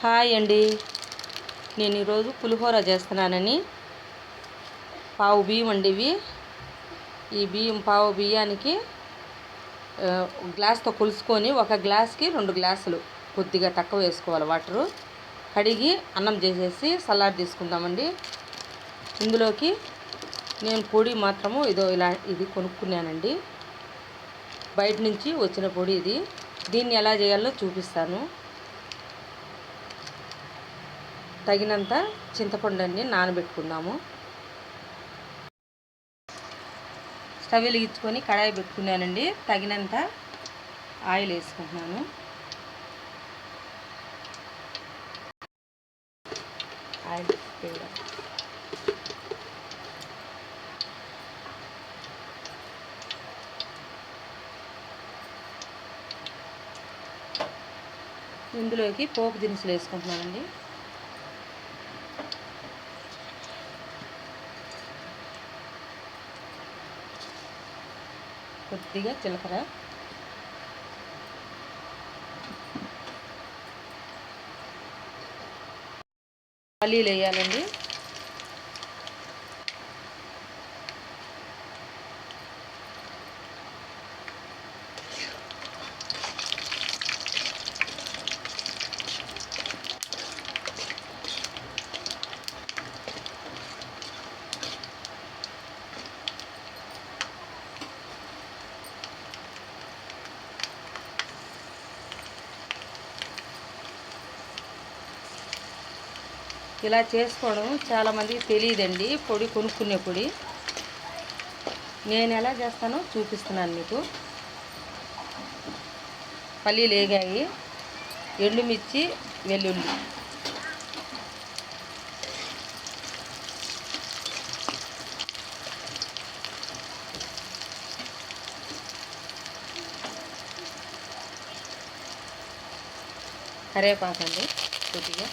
Hi అండి. నేను ఈరోజు పులిహోర చేస్తున్నానని. పావు బియ్యం అండి ఇవి. ఈ బియ్యం పావు బియ్యానికి గ్లాస్తో కొలుసుకొని ఒక గ్లాస్కి రెండు గ్లాసులు కొద్దిగా తక్కువ వేసుకోవాలి వాటరు. కడిగి అన్నం చేసేసి సలాడ్ తీసుకుందామండి. ఇందులోకి నేను పొడి మాత్రము ఇదో ఇలా ఇది కొనుక్కున్నానండి. బయట నుంచి వచ్చిన పొడి ఇది. దీన్ని ఎలా చేయాలో చూపిస్తాను. తగినంత చింతపండుని నానబెట్టుకుందాము. స్టవ్ వెలిగించుకొని కడాయి పెట్టుకున్నానండి. తగినంత ఆయిల్ వేసుకుంటున్నాను. ఆయిల్ వేయడం. ఇందులోకి పోపు దినుసులు వేసుకుంటున్నానండి. కొద్దిగా జీలకర్ర. పల్లీలు వేయాలండి. ఇలా చేసుకోవడం చాలామందికి తెలియదండి పొడి కొనుక్కునే పొడి. నేను ఎలా చేస్తానో చూపిస్తున్నాను మీకు. పల్లీలు వేగాయి ఎండుమిర్చి వెల్లుల్లి. కరేపాకండి కొద్దిగా.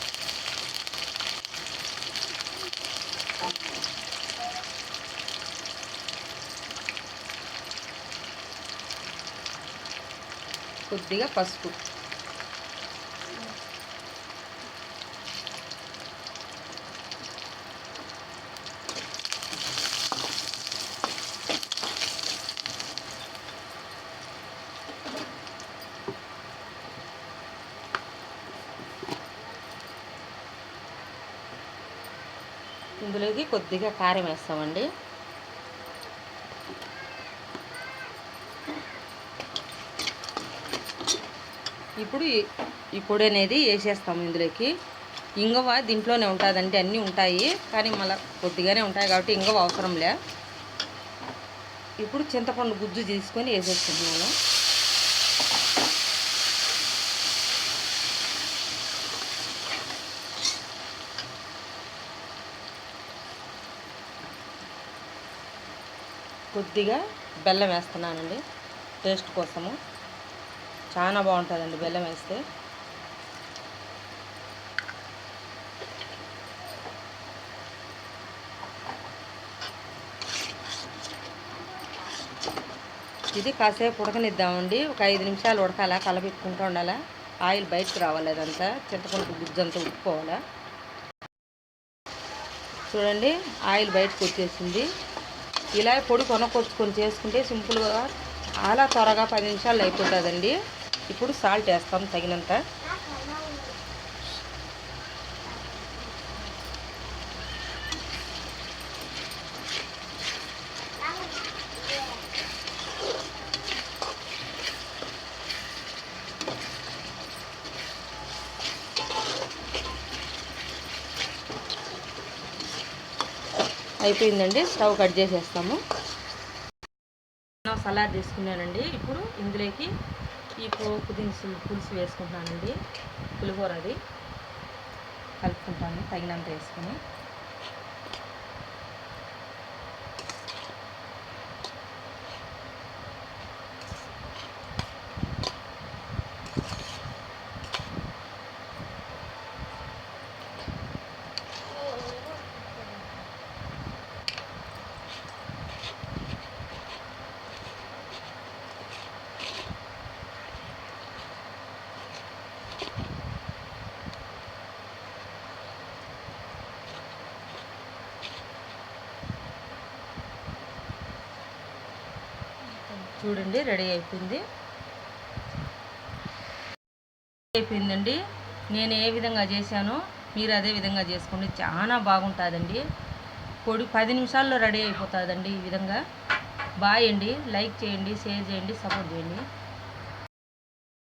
కొద్దిగా పసుపు. ఇందులోకి కొద్దిగా కారం వేస్తామండి. ఇప్పుడు ఈ- పొడి అనేది వేసేస్తాము ఇందులోకి. ఇంగవ దీంట్లోనే ఉంటుందండి అన్నీ ఉంటాయి. కానీ మళ్ళీ కొద్దిగానే ఉంటాయి కాబట్టి ఇంగవ అవసరం లే. ఇప్పుడు చింతపండు గుజ్జు తీసుకొని వేసేసుకుంటున్నాను. కొద్దిగా బెల్లం వేస్తున్నానండి టేస్ట్ కోసము. చాలా బాగుంటుందండి బెల్లం వేస్తే. ఇది కాసేపు ఉడకనిద్దామండి. ఒక ఐదు నిమిషాలు ఉడకాలా కలపెట్టుకుంటూ ఉండాలా. ఆయిల్ బయటకు రావాలి అదంతా చింతపండు గుజ్జంతా ఉప్పుకోవాలా చూడండి ఆయిల్ బయటకు వచ్చేసింది. ఇలా పొడి కొనకొచ్చుకొని చేసుకుంటే సింపుల్గా చాలా త్వరగా పది నిమిషాలు అయిపోతుందండి. ఇప్పుడు సాల్ట్ వేస్తాం తగినంత. అయిపోయిందండి స్టవ్ కట్ చేసేస్తాము. సలాడ్ తీసుకున్నానండి. ఇప్పుడు ఇందులోకి ఈ పోపు దినుసులు పులుసు వేసుకుంటున్నానండి పులిహోర అది. కలుపుకుంటాను తగినంత వేసుకొని. చూడండి రెడీ అయిపోయింది. అయిపోయిందండి. నేను ఏ విధంగా చేశానో మీరు అదే విధంగా చేసుకోండి. చాలా బాగుంటుందండి. పొడి పది నిమిషాల్లో రెడీ అయిపోతుందండి ఈ విధంగా. బాయ్ అండి. లైక్ చేయండి షేర్ చేయండి సపోర్ట్ చేయండి.